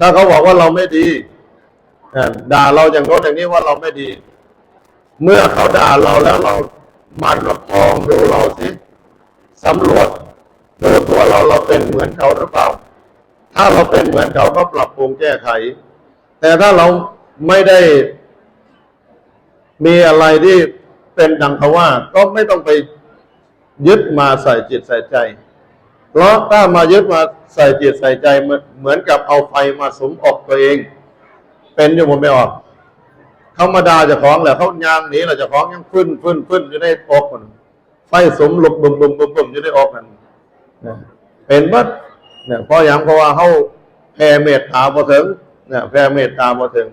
ถ้าเขาบอกว่าเราไม่ดีด่าเราอย่างโน้นอย่างนี้ว่าเราไม่ดี เมื่อเขาด่าเราแล้วเรามันเรามองดูเราสิสำรวจดูตัวเราเราเป็นเหมือนเขาหรือเปล่า ถ้าเราเป็นเหมือนเขาก็ปรับปรุงแก้ไข แต่ถ้าเราไม่ได้ มีอะไรที่เป็นดังเขาว่า ก็ไม่ต้องไปยึดมาใส่จิตใส่ใจ เพราะถ้ามายึดมาใส่จิตใส่ใจเหมือนกับเอาไฟมาสมอกตัวเอง เป็นอยู่ผมไม่ออกเขามาด่าจะของแหละเขายางหนีแหละจะของยังฟื้นฟื้นฟื้นอยู่ในอกมันไฟสมลุกบุ่มบุ่มบุ่มบุ่มอยู่ในอกมันเป็นบัดเนี่ยเพราะอย่างเพราะว่าเขาแผ่เมตตาบ่ถึงเนี่ยแผ่เมตตาบ่ถึง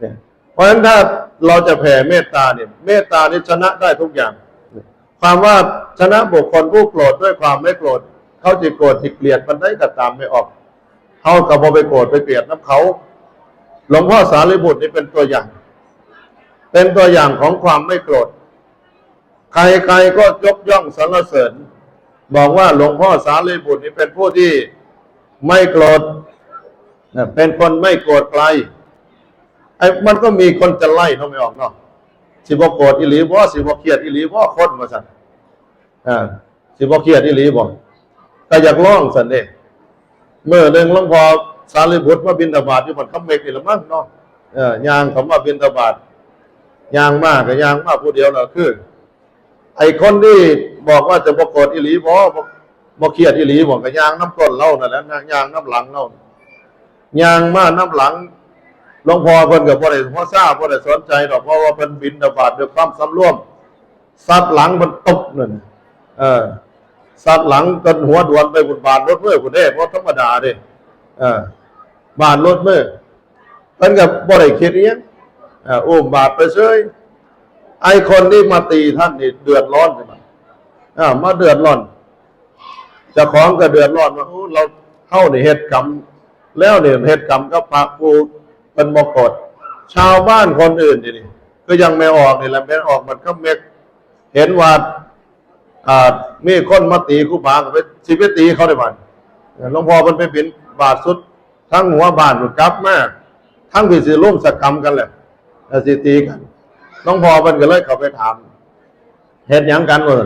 เนี่ยเพราะฉะนั้นถ้าเราจะแผ่เมตตาเนี่ยเมตตานี่ชนะได้ทุกอย่าง ความว่าชนะบุคคลผู้โกรธด้วยความไม่โกรธเขาจะโกรธจะเกลียดมันได้ก็ตามไม่ออกเขากับพอไปโกรธไปเกลียดน้ำเขาหลวงพ่อสารีบุตรนี่เป็นตัวอย่าง เป็นตัวอย่างของความไม่โกรธ ใครๆก็ยกย่องสรรเสริญ บอกว่าหลวงพ่อสารีบุตรนี่เป็นผู้ที่ไม่โกรธเป็นคนไม่โกรธใครไอ้มันก็มีคนจะไล่เขาไม่ออกเนาะ สิบโกรธอิหลีบ่สิบเครียดอิหลีบ่คนมาสั่นอ่าสิบเครียดอิหลีบ่ก็อยากร้องสั่นเด้เมื่อหนึ่งหลวงพ่อสารีบุตรมาบินตบาตอยู่บนคำเมกนี่ละมั้งเนาะเออย่างคำว่าบินตบาตย่างมากกับย่างมากผู้เดียวน่ะคือ ไอ้คนที่บอกว่าจะบ่โกรธอิหลีบ่บ่เครียดอิหลีบ่ก็ย่างน้ำก้นเล่านั่นแหละย่างน้ำหลังเล่าย่างมาน้ำหลัง หลวงพ่อเพิ่นกับพ่อได้พ่อทราบพ่อได้สนใจดอกเพราะว่าเพิ่นบินบาตด้วยความสำรวมซัดหลังมันตบนั่นเออซัดหลังจนหัวดวนไปบนบาทรถเมื่อคุณเด้เพราะธรรมดาเด้เออบาทรถเมื่อเพิ่นกับบ่อได้คิดอีหยังเอ่ออุ้มบาทไปเฉยไอ้คนที่มาตีท่านนี่เดือดร้อนใช่ไหมอ่ามาเดือดร้อนจ้าของก็เดือดร้อนว่าโอ้เราเข้าในเหตุกรรม แล้วเนี่ยเหตุกรรมก็พระผู้ เป็นบกฏชาวบ้านคนอื่นนี่นี่ก็ยังไม่ออกนี่แหละไม่ออกมันก็เมกเห็นว่าอ่ามีคนมาตีคู่บาก็ไปสิไปตีเขาได้บ้านหลวงพ่อมันไปเป็นบาทสุด ทั้งหัวบ้านมันกลับมาทั้งพิสิร่วมสกรรมกันแหละสิตีกันหลวงพ่อมันก็เลยเข้าไปถามเหตุหยังกันเออ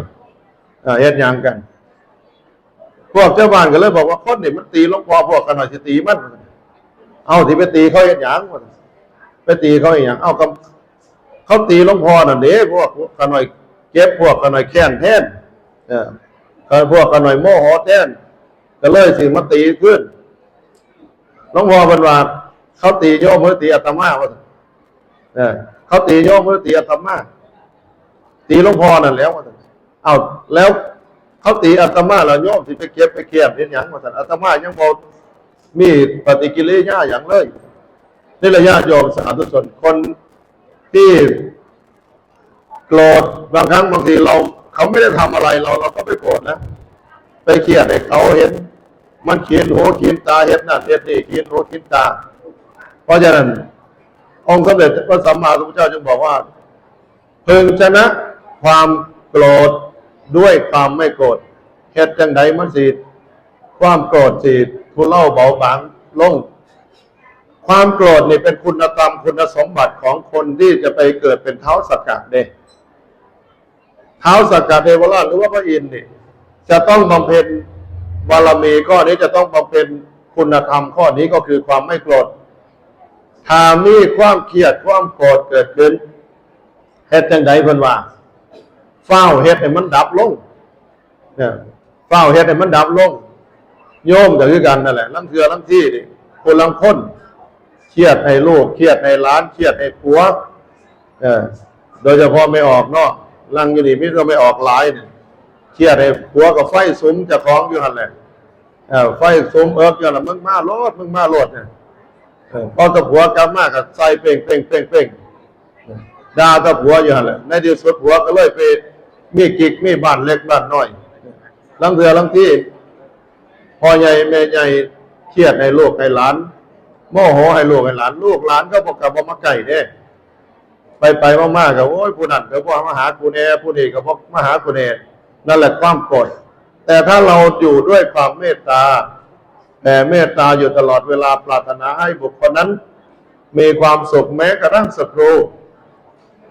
เออเหตุยังกัน พวกเจ้าบ้านก็เลยบอกว่าคนนี่มันตีหลวงพ่อพวกกันหน่อยสิตีมัน เอาที่ไปตีเขาเห็นอย่างวะไปตีเขาเห็นอย่างเอากับเขาตีหลวงพ่อน่ะเด้พวกกันหน่อยเก็บพวกกันหน่อยแค้นแทนเออเขาพวกกันหน่อยโมโหแทนก็เลยสิมาตีขึ้นหลวงพ่อเป็นว่าเขาตีโยมหรือตีอาตมาวะเออเขาตีโยมหรือตีอาตมาตีหลวงพ่อนั่นแล้ววะเอาแล้วเขาตีอาตมาแล้วโยมสิไปเก็บไปเก็บเห็นอย่างว่าสันอาตมายังบอก มีปฏิกิริยาอย่างเลยนี่ระยะโยมสาธุชนคนที่โกรธบางครั้งบางทีเรา เขาไม่ได้ทำอะไรเราเราก็ไปโกรธนะไปเครียดให้เขาเห็น มันเขียนหัวเขียนตาเห็นนั่นเห็นนี่เขียนหัวเขียนตา เพราะฉะนั้น องค์สมเด็จพระสัมมาสัมพุทธเจ้าจึงบอกว่าพึงชนะความโกรธด้วยความไม่โกรธเหตุจังใดมันสีความโกรธสีด ทุเล่าเบาบางลง ความโกรธนี่เป็นคุณธรรมคุณสมบัติของคนที่จะไปเกิดเป็นเท้าสกัดเดเท้าสกกัดเทวราชหรือว่าพระอินทร์นี่จะต้องบำเพ็ญบารมีข้อนี้จะต้องบำเพ็ญคุณธรรมข้อนี้ก็คือความไม่โกรธถ้ามีความเครียดความโกรธเกิดขึ้นเหตุจังใดเพิ่นว่าเฝ้าเฮ็ดให้มันดับลงเนี่ยเฝ้าเฮ็ดให้มันดับลง โยมก็คือกันนั่นแหละลังเทือลังที่นี่คนลังคนเครียดให้ลูกเครียดให้หลานเครียดให้ผัวเออโดยเฉพาะไม่ออกเนาะลังอยู่นี่มิตรไม่ออกหลายเนี่ยเครียดให้ผัวกับไฟสุมจะคล้องอยู่หันแหละเออไฟสุมเอิบอยู่หันมึงมาโลดมึงมาโลดเนี่ยเออพอตะผัวกลับมาก็ใส่เป่งเป่งเป่งเป่งด่ากับผัวอยู่หันแหละในที่สุดผัวก็เลยไปมีกิกมีบ้านเล็กบ้านน้อยลังเถือลังที่ พ่อใหญ่แม่ใหญ่เครียดให้ลูกให้หลานโมโหให้ลูกให้หลาน ลูกหลานก็บอกกับว่ามาไก่เด้ไปไปมากๆกับโอ้ยผู้นั้นก็บอกมาหากูแน่ผู้นี้ก็บอกมาหากูแน่นั่นแหละความโกรธแต่ถ้าเราอยู่ด้วยความเมตตาแผ่เมตตาอยู่ตลอดเวลาปรารถนาให้บุคคลนั้น มีความสุขแม้กระทั่งศัตรู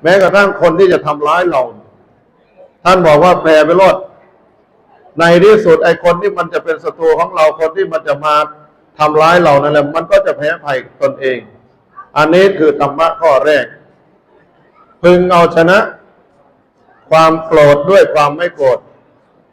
แม้กระทั่งคนที่จะทำร้ายเรา ท่านบอกว่าแผ่ไปรอด ในที่สุดไอ้คนที่มันจะเป็นศัตรูของเราคนที่มันจะมาทำร้ายเรานั่นแหละมันก็จะแพ้ภัยตนเอง อันนี้คือธรรมะข้อแรก พึงเอาชนะ ความโกรธด้วยความไม่โกรธ